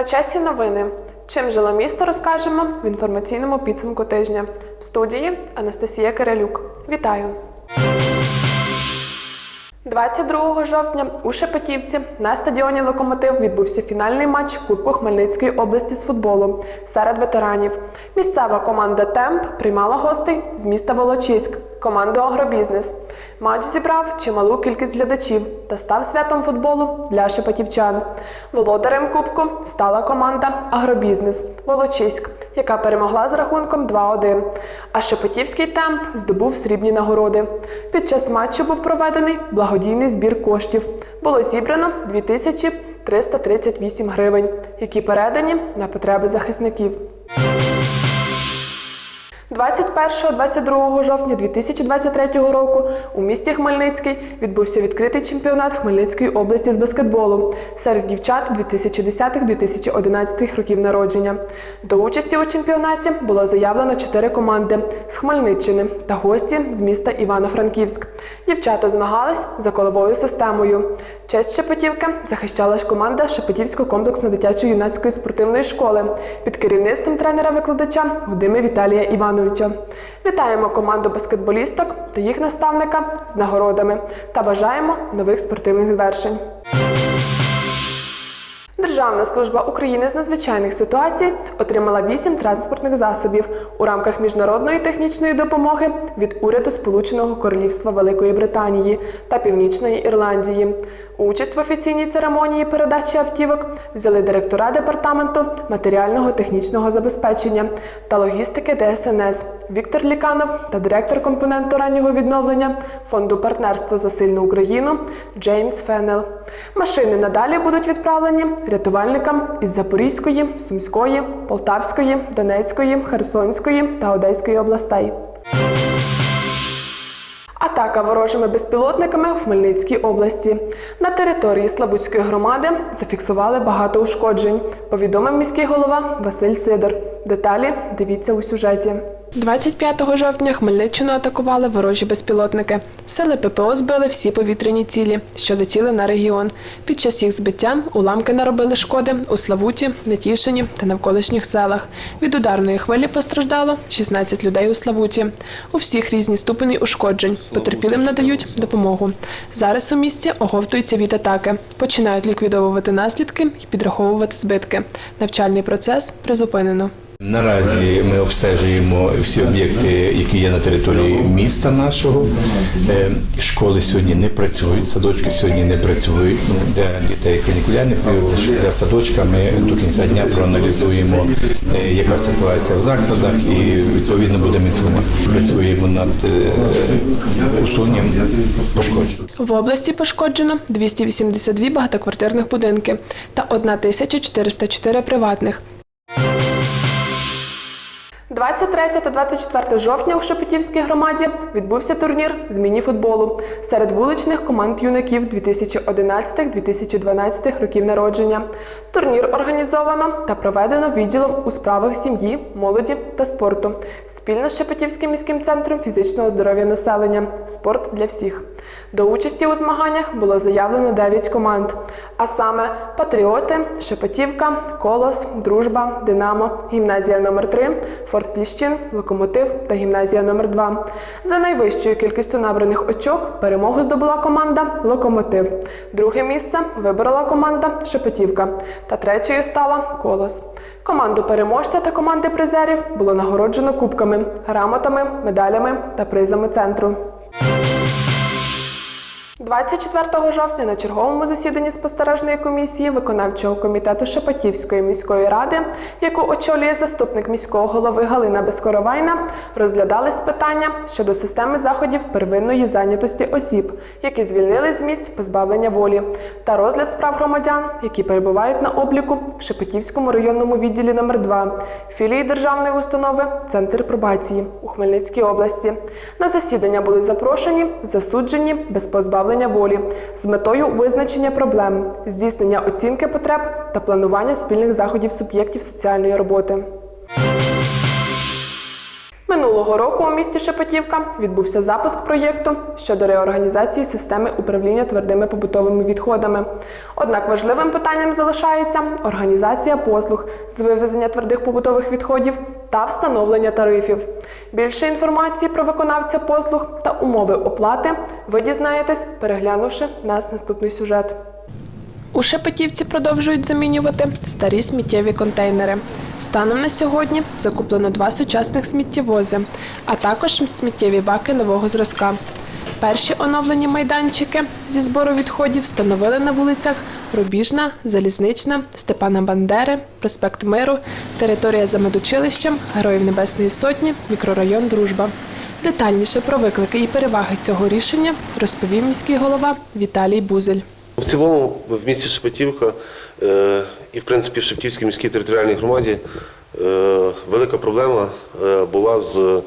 На часі новини. Чим жило місто, розкажемо в інформаційному підсумку тижня. В студії Анастасія Кирилюк. Вітаю! 22 жовтня у Шепетівці на стадіоні Локомотив відбувся фінальний матч Кубку Хмельницької області з футболу серед ветеранів. Місцева команда Темп приймала гостей з міста Волочиськ, команду Агробізнес. Матч зібрав чималу кількість глядачів та став святом футболу для шепетівчан. Володарем кубку стала команда Агробізнес Волочиськ, яка перемогла з рахунком 2-1. А Шепетівський темп здобув срібні нагороди. Під час матчу був проведений благодійний збір коштів. Було зібрано 2338 гривень, які передані на потреби захисників. 21-22 жовтня 2023 року у місті Хмельницький відбувся відкритий чемпіонат Хмельницької області з баскетболу серед дівчат 2010-2011 років народження. До участі у чемпіонаті було заявлено чотири команди з Хмельниччини та гості з міста Івано-Франківськ. Дівчата змагались за коловою системою. Честь Шепетівки захищала команда Шепетівської комплексно-дитячої юнацької спортивної школи під керівництвом тренера-викладача Вадима Віталія Івановича. Вітаємо команду баскетболісток та їх наставника з нагородами та бажаємо нових спортивних звершень. Державна служба України з надзвичайних ситуацій отримала 8 транспортних засобів у рамках міжнародної технічної допомоги від уряду Сполученого Королівства Великої Британії та Північної Ірландії. Участь в офіційній церемонії передачі автівок взяли директора департаменту матеріального технічного забезпечення та логістики ДСНС Віктор Ліканов та директор компоненту раннього відновлення фонду партнерство за сильну Україну Джеймс Фенел. Машини надалі будуть відправлені рятувальникам із Запорізької, Сумської, Полтавської, Донецької, Херсонської та Одеської областей. Атака ворожими безпілотниками в Хмельницькій області. На території Славутської громади зафіксували багато ушкоджень, повідомив міський голова Василь Сидор. Деталі дивіться у сюжеті. 25 жовтня Хмельниччину атакували ворожі безпілотники. Сили ППО збили всі повітряні цілі, що летіли на регіон. Під час їх збиття уламки наробили шкоди у Славуті, Нетішині та навколишніх селах. Від ударної хвилі постраждало 16 людей у Славуті. У всіх різні ступені ушкоджень. Потерпілим надають допомогу. Зараз у місті оговтуються від атаки, починають ліквідовувати наслідки і підраховувати збитки. Навчальний процес призупинено. Наразі ми обстежуємо всі об'єкти, які є на території міста нашого. Е, Школи сьогодні не працюють, садочки сьогодні не працюють. Для дітей канікулярних для садочка ми до кінця дня проаналізуємо, е, яка ситуація в закладах, і відповідно будемо інформувати. Працюємо над е, усуненням пошкоджень. В області пошкоджено 282 багатоквартирних будинки та 1404 приватних. 23 та 24 жовтня у Шепетівській громаді відбувся турнір з міні-футболу серед вуличних команд юнаків 2011-2012 років народження. Турнір організовано та проведено відділом у справах сім'ї, молоді та спорту спільно з Шепетівським міським центром фізичного здоров'я населення Спорт для всіх. До участі у змаганнях було заявлено 9 команд, а саме Патріоти, Шепетівка, Колос, Дружба, Динамо, Гімназія номер 3 Форт Пліщин, Локомотив та Гімназія номер 2 За найвищою кількістю набраних очок перемогу здобула команда Локомотив. Друге місце виборола команда Шепетівка та третьою стала Колос. Команду переможця та команди призерів було нагороджено кубками, грамотами, медалями та призами центру. 24 жовтня на черговому засіданні спостережної комісії виконавчого комітету Шепетівської міської ради, яку очолює заступник міського голови Галина Безкоровайна, розглядались питання щодо системи заходів первинної зайнятості осіб, які звільнили з місць позбавлення волі, та розгляд справ громадян, які перебувають на обліку в Шепетівському районному відділі номер 2 філії державної установи Центр пробації у Хмельницькій області. На засідання були запрошені засуджені без позбавлення волі з метою визначення проблем, здійснення оцінки потреб та планування спільних заходів суб'єктів соціальної роботи. Минулого року у місті Шепетівка відбувся запуск проєкту щодо реорганізації системи управління твердими побутовими відходами. Однак важливим питанням залишається організація послуг з вивезення твердих побутових відходів та встановлення тарифів. Більше інформації про виконавця послуг та умови оплати ви дізнаєтесь, переглянувши наш наступний сюжет. У Шепетівці продовжують замінювати старі сміттєві контейнери. Станом на сьогодні закуплено два сучасних сміттєвози, а також сміттєві баки нового зразка. Перші оновлені майданчики зі збору відходів встановили на вулицях Рубіжна, Залізнична, Степана Бандери, Проспект Миру, територія за медучилищем, Героїв Небесної Сотні, мікрорайон Дружба. Детальніше про виклики і переваги цього рішення розповів міський голова Віталій Бузель. В цілому в місті Шепетівка е, і в принципі в Шептівській міській територіальній громаді е, велика проблема е, була з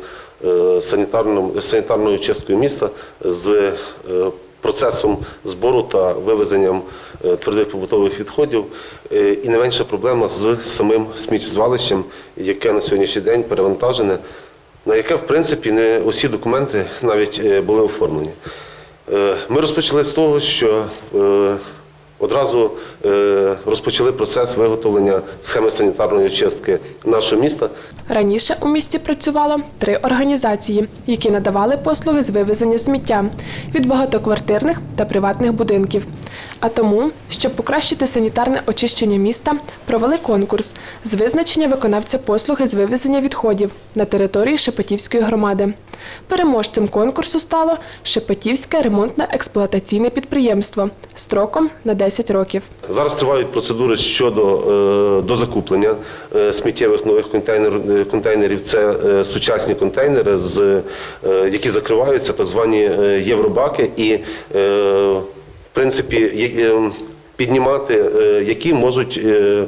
санітарною чисткою міста, з процесом збору та вивезенням твердих побутових відходів. І не менша проблема з самим сміттєзвалищем, яке на сьогоднішній день перевантажене, на яке в принципі не усі документи навіть були оформлені. Е, Ми розпочали з того, що е, одразу е, розпочали процес виготовлення схеми санітарної очистки нашого міста. Раніше у місті працювало три організації, які надавали послуги з вивезення сміття від багатоквартирних та приватних будинків. А тому, щоб покращити санітарне очищення міста, провели конкурс з визначення виконавця послуги з вивезення відходів на території Шепетівської громади. Переможцем конкурсу стало Шепетівське ремонтно-експлуатаційне підприємство строком на 10 років. Зараз тривають процедури щодо до дозакуплення е, сміттєвих нових контейнер, е, контейнерів. Це е, сучасні контейнери, з, е, які закриваються, так звані е, євробаки, і е, в принципі е, піднімати, е, які можуть е, е,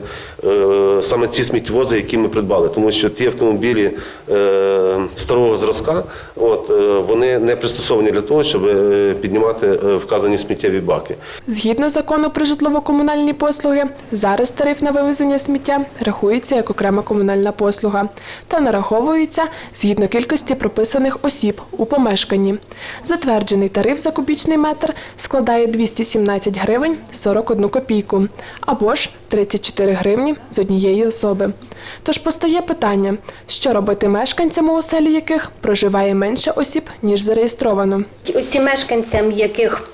саме ці сміттєвози, які ми придбали, тому що ті автомобілі е, старого зразка, от е, вони не пристосовані для того, щоб е, піднімати е, вказані сміттєві баки. Згідно закону про житлово-комунальні послуги, зараз тариф на вивезення сміття рахується як окрема комунальна послуга та нараховується згідно кількості прописаних осіб у помешканні. Затверджений тариф за кубічний метр складає 217 гривень 41 копійку або ж 34 гривні з однієї особи. Тож постає питання, що робити мешканцям, у оселі яких проживає менше осіб, ніж зареєстровано. Усім мешканцям, яких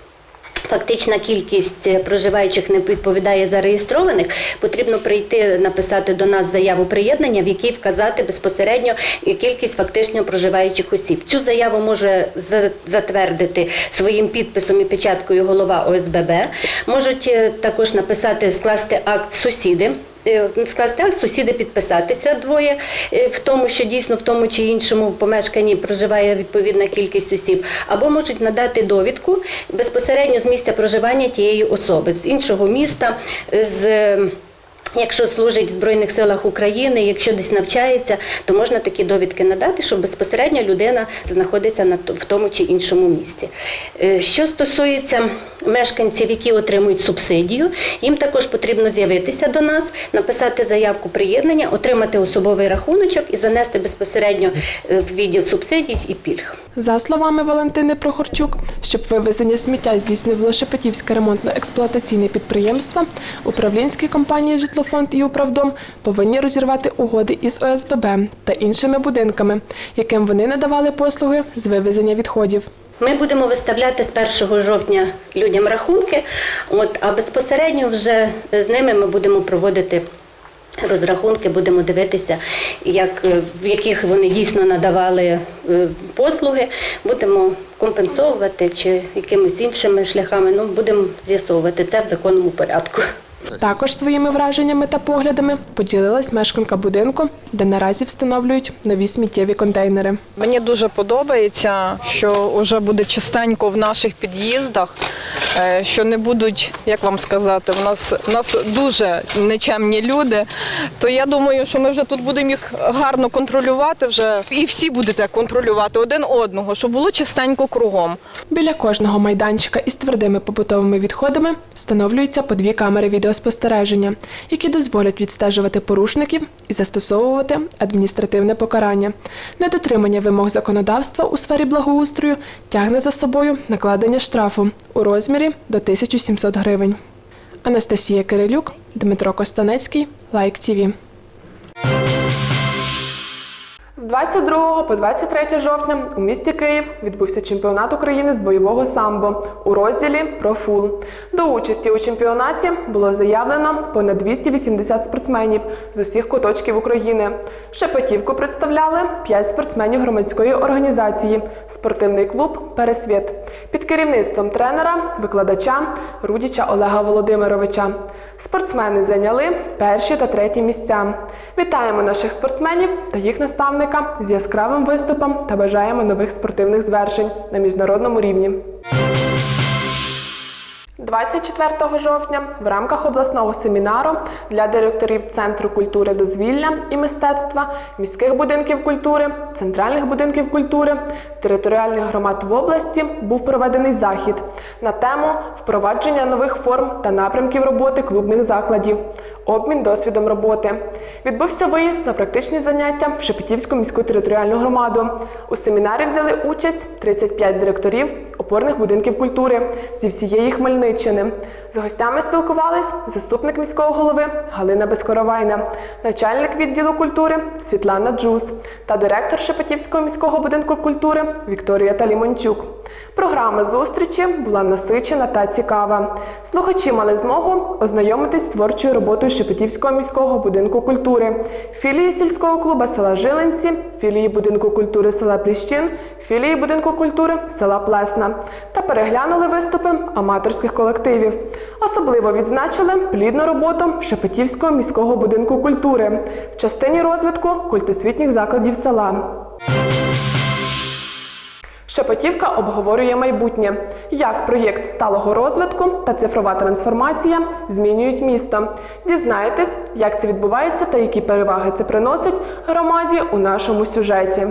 Фактична кількість е, проживаючих не відповідає зареєстрованих. Потрібно прийти написати до нас заяву приєднання, в якій вказати безпосередньо кількість фактично проживаючих осіб. Цю заяву може за- затвердити своїм підписом і печаткою голова ОСББ. Можуть е, також написати скласти акт сусіди. Е, Скласти акт, сусіди підписатися двоє е, в тому, що дійсно в тому чи іншому помешканні проживає відповідна кількість осіб, або можуть надати довідку безпосередньо з місця проживання тієї особи, з іншого міста, е, з. Якщо служить в Збройних силах України, якщо десь навчається, то можна такі довідки надати, що безпосередньо людина знаходиться на в тому чи іншому місті. Е, Що стосується мешканців, які отримують субсидію, їм також потрібно з'явитися до нас, написати заявку приєднання, отримати особовий рахуночок і занести безпосередньо е, в відділ субсидій і пільг. За словами Валентини Прохорчук, щоб вивезення сміття здійснювало Шепетівське ремонтно-експлуатаційне підприємство, управлінські компанії Житлофонд і Управдом повинні розірвати угоди із ОСББ та іншими будинками, яким вони надавали послуги з вивезення відходів. Ми будемо виставляти з 1 жовтня людям рахунки, от, а безпосередньо вже з ними ми будемо проводити розрахунки, будемо дивитися, як, е, в яких вони дійсно надавали е, послуги, будемо компенсовувати чи якимись іншими шляхами. Ну, будемо з'ясовувати це в законному порядку. Також своїми враженнями та поглядами поділилась мешканка будинку, де наразі встановлюють нові сміттєві контейнери. Мені дуже подобається, що вже буде чистенько в наших під'їздах, е, що не будуть, як вам сказати, в нас, в нас дуже нечемні люди. То я думаю, що ми вже тут будемо їх гарно контролювати вже, і всі будете контролювати один одного, щоб було чистенько кругом. Біля кожного майданчика із твердими побутовими відходами встановлюються по дві камери відеоспостереження. Відеоспостереження, які дозволять відстежувати порушників і застосовувати адміністративне покарання. Недотримання вимог законодавства у сфері благоустрою тягне за собою накладення штрафу у розмірі до 1700 гривень. Анастасія Кирилюк, Дмитро Костанецький, Лайк ТІВІ. З 22 по 23 жовтня у місті Київ відбувся чемпіонат України з бойового самбо у розділі «Профул». До участі у чемпіонаті було заявлено понад 280 спортсменів з усіх куточків України. Шепетівку представляли 5 спортсменів громадської організації Спортивний клуб Пересвіт під керівництвом тренера, викладача Рудіча Олега Володимировича. Спортсмени зайняли перші та треті місця. Вітаємо наших спортсменів та їх наставника з яскравим виступом та бажаємо нових спортивних звершень на міжнародному рівні. 24 жовтня в рамках обласного семінару для директорів Центру культури дозвілля і мистецтва, міських будинків культури, центральних будинків культури, територіальних громад в області був проведений захід на тему впровадження нових форм та напрямків роботи клубних закладів, обмін досвідом роботи. Відбувся виїзд на практичні заняття в Шепетівську міську територіальну громаду. У семінарі взяли участь 35 директорів опорних будинків культури зі всієї Хмельниччини. З гостями спілкувались заступник міського голови Галина Безкоровайна, начальник відділу культури Світлана Джус та директор Шепетівського міського будинку культури Вікторія Талімончук. Програма зустрічі була насичена та цікава. Слухачі мали змогу ознайомитись з творчою роботою Шепетівського міського будинку культури, філії сільського клубу села Жилинці, філії будинку культури села Пліщин, філії будинку культури села Плесна та переглянули виступи аматорських колективів. Особливо відзначили плідну роботу Шепетівського міського будинку культури в частині розвитку культосвітніх закладів села. Шепетівка обговорює майбутнє, як проєкт сталого розвитку та цифрова трансформація змінюють місто. Дізнаєтесь, як це відбувається та які переваги це приносить громаді у нашому сюжеті.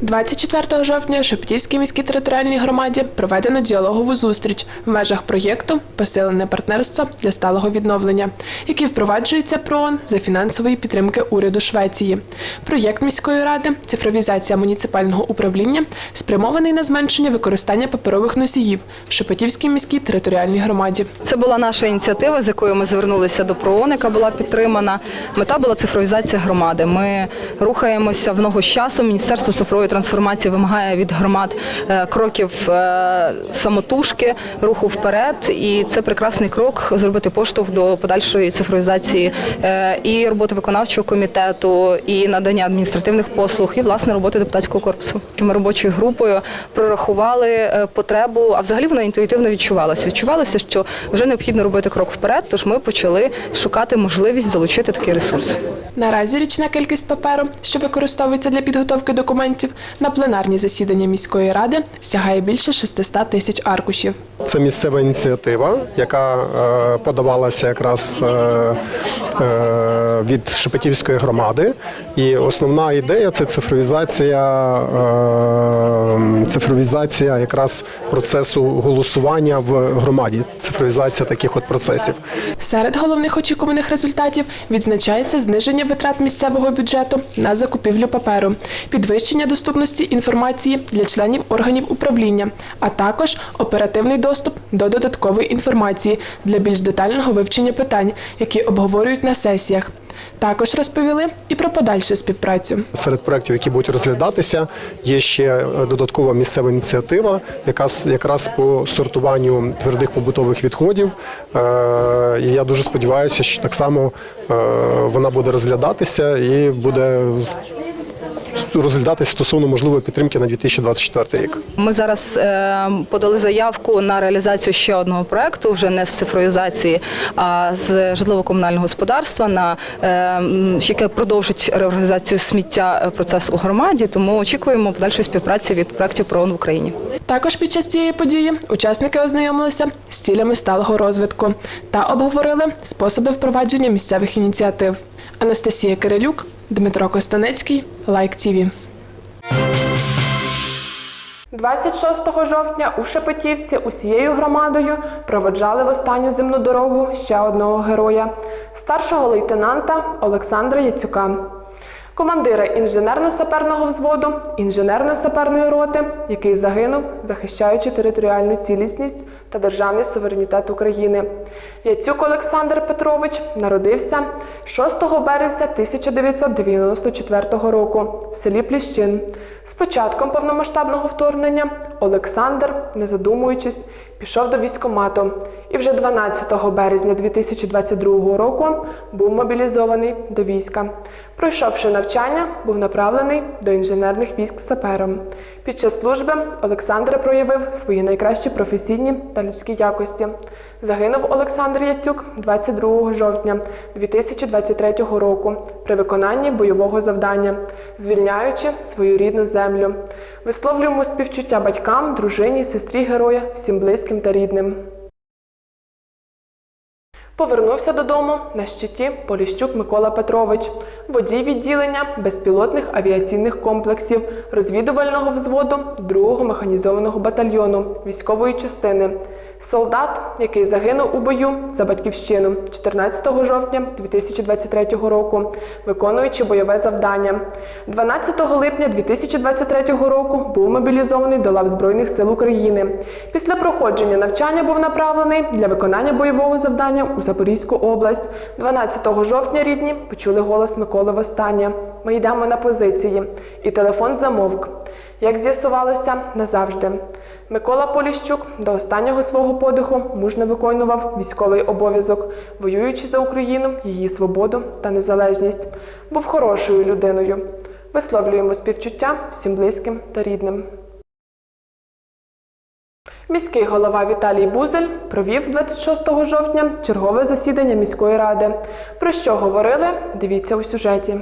24 жовтня в Шепетівській міській територіальній громаді проведено діалогову зустріч в межах проєкту Посилене партнерство для сталого відновлення, який впроваджується ПРООН за фінансової підтримки уряду Швеції. Проєкт міської ради цифровізація муніципального управління спрямований на зменшення використання паперових носіїв в Шепетівській міській територіальній громаді. Це була наша ініціатива, з якою ми звернулися до ПРООН, яка була підтримана. Мета була цифровізація громади. Ми рухаємося в ногу з часом. Міністерство цифрової трансформації вимагає від громад е, кроків е, самотужки, руху вперед. І це прекрасний крок зробити поштовх до подальшої цифровізації е, і роботи виконавчого комітету, і надання адміністративних послуг, і власне роботи депутатського корпусу. Ми робочою групою прорахували потребу, а взагалі вона інтуїтивно відчувалася. Відчувалося, що вже необхідно робити крок вперед, тож ми почали шукати можливість залучити такий ресурс. Наразі річна кількість паперу, що використовується для підготовки документів на пленарні засідання міської ради, сягає більше 600 тисяч аркушів. Це місцева ініціатива, яка е, подавалася якраз е, е, від Шепетівської громади. І основна ідея це цифровізація, цифровізація якраз процесу голосування в громаді, цифровізація таких от процесів. Серед головних очікуваних результатів відзначається зниження витрат місцевого бюджету на закупівлю паперу, підвищення доступності інформації для членів органів управління, а також оперативний доступ до додаткової інформації для більш детального вивчення питань, які обговорюють на сесіях. Також розповіли і про подальшу співпрацю. Серед проєктів, які будуть розглядатися, є ще е, додаткова місцева ініціатива, яка якраз по сортуванню твердих побутових відходів. Е, я дуже сподіваюся, що так само е, вона буде розглядатися і буде розглядатися стосовно можливої підтримки на 2024 рік. Ми зараз е, подали заявку на реалізацію ще одного проекту, вже не з цифровізації, а з житлово-комунального господарства, на е, яке продовжить реорганізацію сміття е, процес у громаді. Тому очікуємо подальшої співпраці від проектів ПРООН в Україні. Також під час цієї події учасники ознайомилися з цілями сталого розвитку та обговорили способи впровадження місцевих ініціатив. Анастасія Кирилюк, Дмитро Костанецький, Лайк ТІВІ. 26 жовтня у Шепетівці усією громадою проведжали в останню земну дорогу ще одного героя старшого лейтенанта Олександра Яцюка. Командира інженерно-саперного взводу інженерно-саперної роти, який загинув, захищаючи територіальну цілісність та державний суверенітет України. Яцюк Олександр Петрович народився 6 березня 1994 року в селі Пліщин. З початком повномасштабного вторгнення Олександр, не задумуючись, пішов до військкомату і вже 12 березня 2022 року був мобілізований до війська. Пройшовши навчання, був направлений до інженерних військ сапером. Під час служби Олександр проявив свої найкращі професійні та людські якості. Загинув Олександр Яцюк 22 жовтня 2023 року при виконанні бойового завдання, звільняючи свою рідну землю. Висловлюємо співчуття батькам, дружині, сестрі героя, всім близьким та рідним. Повернувся додому на щиті Поліщук Микола Петрович, водій відділення безпілотних авіаційних комплексів розвідувального взводу 2-го механізованого батальйону військової частини. Солдат, який загинув у бою за батьківщину 14 жовтня 2023 року, виконуючи бойове завдання. 12 липня 2023 року був мобілізований до лав Збройних сил України. Після проходження навчання був направлений для виконання бойового завдання у Запорізьку область. 12 жовтня рідні почули голос Миколи востаннє. Ми йдемо на позиції. І телефон замовк. Як з'ясувалося, назавжди. Микола Поліщук до останнього свого подиху мужно виконував військовий обов'язок, воюючи за Україну, її свободу та незалежність. Був хорошою людиною. Висловлюємо співчуття всім близьким та рідним. Міський голова Віталій Бузель провів 26 жовтня чергове засідання міської ради. Про що говорили? Дивіться у сюжеті.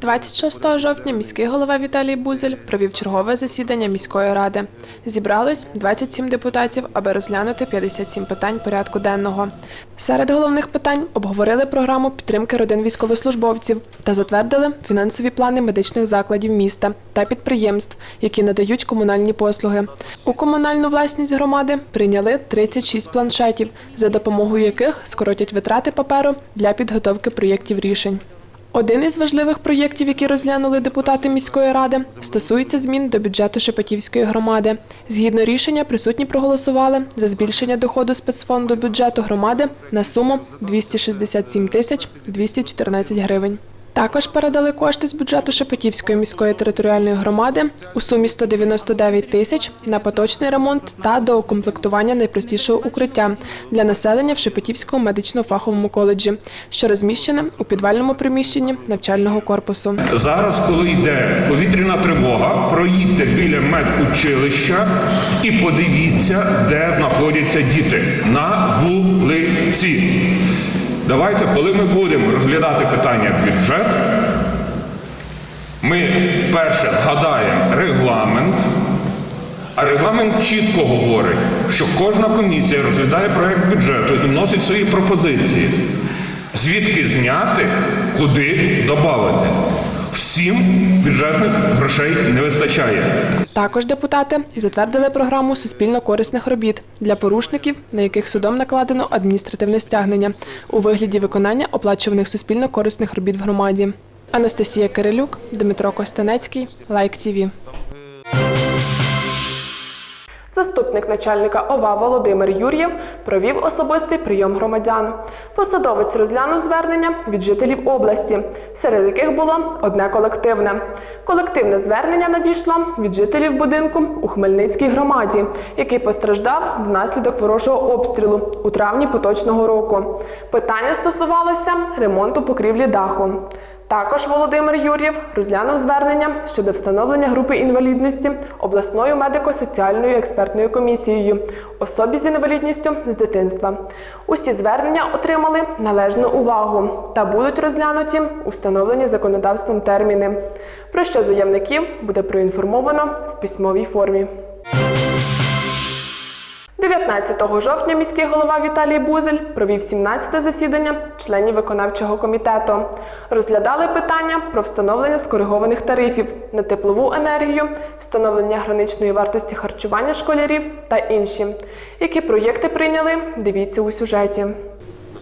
26 жовтня міський голова Віталій Бузель провів чергове засідання міської ради. Зібралось 27 депутатів, аби розглянути 57 питань порядку денного. Серед головних питань обговорили програму підтримки родин військовослужбовців та затвердили фінансові плани медичних закладів міста та підприємств, які надають комунальні послуги. У комунальну власність громади прийняли 36 планшетів, за допомогою яких скоротять витрати паперу для підготовки проєктів рішень. Один із важливих проєктів, які розглянули депутати міської ради, стосується змін до бюджету Шепетівської громади. Згідно рішення, присутні проголосували за збільшення доходу спецфонду бюджету громади на суму 267 тисяч 214 гривень. Також передали кошти з бюджету Шепетівської міської територіальної громади у сумі 199 тисяч на поточний ремонт та доукомплектування найпростішого укриття для населення в Шепетівському медично-фаховому коледжі, що розміщене у підвальному приміщенні навчального корпусу. Зараз, коли йде повітряна тривога, проїдьте біля медучилища і подивіться, де знаходяться діти на вулиці. Давайте, коли ми будемо розглядати питання бюджет, ми вперше згадаємо регламент. А регламент чітко говорить, що кожна комісія розглядає проєкт бюджету і вносить свої пропозиції. Звідки зняти, куди додати. Всім бюджетних грошей не вистачає. Також депутати затвердили програму суспільно корисних робіт для порушників, на яких судом накладено адміністративне стягнення у вигляді виконання оплачуваних суспільно корисних робіт в громаді. Анастасія Кирилюк, Дмитро Костанецький, Лайк ТІВІ. Заступник начальника ОВА Володимир Юр'єв провів особистий прийом громадян. Посадовець розглянув звернення від жителів області, серед яких було одне колективне. Колективне звернення надійшло від жителів будинку у Хмельницькій громаді, який постраждав внаслідок ворожого обстрілу у травні поточного року. Питання стосувалося ремонту покрівлі даху. Також Володимир Юр'єв розглянув звернення щодо встановлення групи інвалідності обласною медико-соціальною експертною комісією особі з інвалідністю з дитинства. Усі звернення отримали належну увагу та будуть розглянуті у встановлені законодавством терміни, про що заявників буде проінформовано в письмовій формі. 19 жовтня міський голова Віталій Бузель провів 17 засідання членів виконавчого комітету. Розглядали питання про встановлення скоригованих тарифів на теплову енергію, встановлення граничної вартості харчування школярів та інші. Які проєкти прийняли? Дивіться у сюжеті.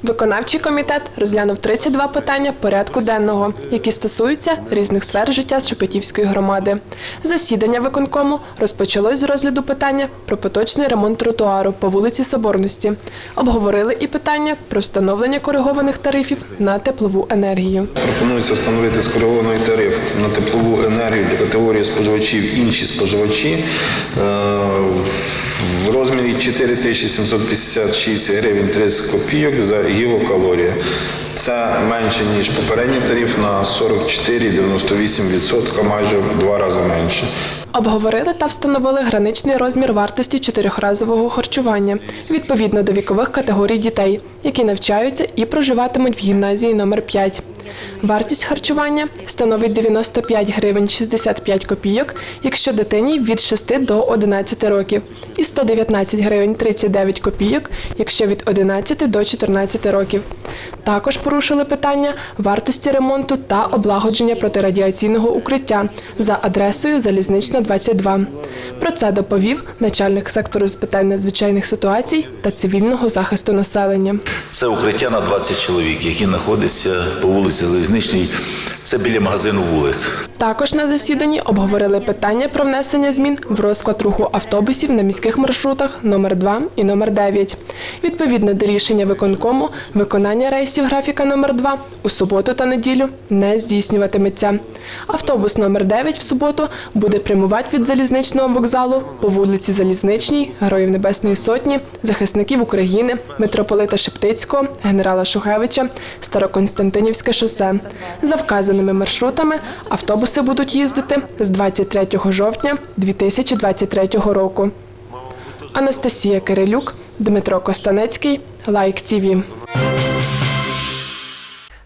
Виконавчий комітет розглянув 32 питання порядку денного, які стосуються різних сфер життя Шепетівської громади. Засідання виконкому розпочалось з розгляду питання про поточний ремонт тротуару по вулиці Соборності. Обговорили і питання про встановлення коригованих тарифів на теплову енергію. Пропонується встановити скоригований тариф на теплову енергію для категорії споживачів інші споживачі е, в розмірі 4756 гривень 30 копійок за гігакалорію. Це менше, ніж попередній тариф на 44,98%, майже в два рази менше. Обговорили та встановили граничний розмір вартості чотирьохразового харчування відповідно до вікових категорій дітей, які навчаються і проживатимуть в гімназії номер 5. Вартість харчування становить 95 гривень 65 копійок, якщо дитині від 6 до 11 років, і 119 гривень 39 копійок, якщо від 11 до 14 років. Також порушили питання вартості ремонту та облагодження протирадіаційного укриття за адресою Залізнична 22. Про це доповів начальник сектору з питань надзвичайних ситуацій та цивільного захисту населення. Це укриття на 20 чоловік, які знаходяться по вулиці Залізничній. Це біля магазину вулик. Також на засіданні обговорили питання про внесення змін в розклад руху автобусів на міських маршрутах номер 2 і номер 9. Відповідно до рішення виконкому, виконання рейсів графіка номер 2 у суботу та неділю не здійснюватиметься. Автобус номер 9 в суботу буде прямувати від залізничного вокзалу по вулиці Залізничній, Героїв Небесної Сотні, захисників України, митрополита Шептицького, генерала Шухевича, Староконстантинівське шосе. За вказаними маршрутами автобуси будуть їздити з 23 жовтня 2023 року. Анастасія Кирилюк, Дмитро Костанецький, Лайк ТІВІ.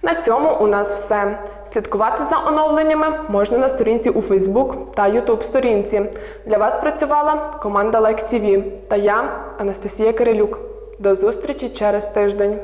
На цьому у нас все. Слідкувати за оновленнями можна на сторінці у Фейсбук та Ютуб сторінці. Для вас працювала команда Лайк ТІВІ та я, Анастасія Кирилюк. До зустрічі через тиждень.